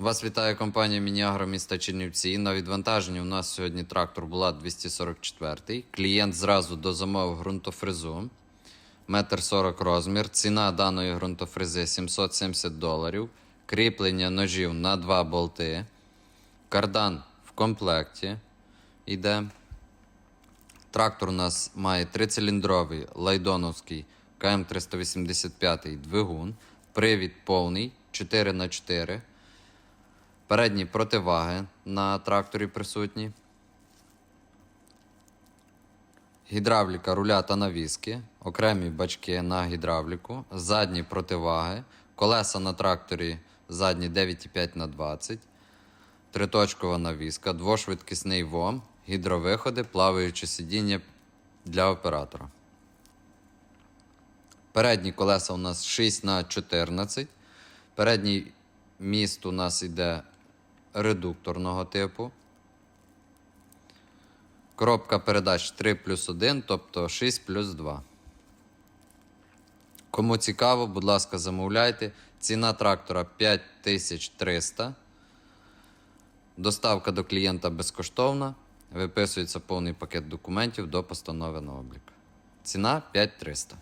Вас вітає компанія Мініагро міста Чернівці. На відвантаженні у нас сьогодні трактор була 244. Клієнт зразу дозамовив ґрунтофрезу. Метр 40 розмір. Ціна даної ґрунтофрези 770 доларів. Кріплення ножів на два болти. Кардан в комплекті йде. Трактор у нас має трициліндровий лайдоновський КМ385 двигун. Привід повний 4х4. Передні противаги на тракторі присутні. Гідравліка руля та навіски, окремі бачки на гідравліку, задні противаги, колеса на тракторі задні 9,5 на 20 триточкова навіска, двошвидкісний ВОМ, гідровиходи, плаваюче сидіння для оператора. Передні колеса у нас 6 на 14. Передній міст у нас йде редукторного типу. Коробка передач 3 плюс 1, тобто 6 плюс 2. Кому цікаво, будь ласка, замовляйте. Ціна трактора 5300. Доставка до клієнта безкоштовна. Виписується повний пакет документів до постанови на облік. Ціна 5300.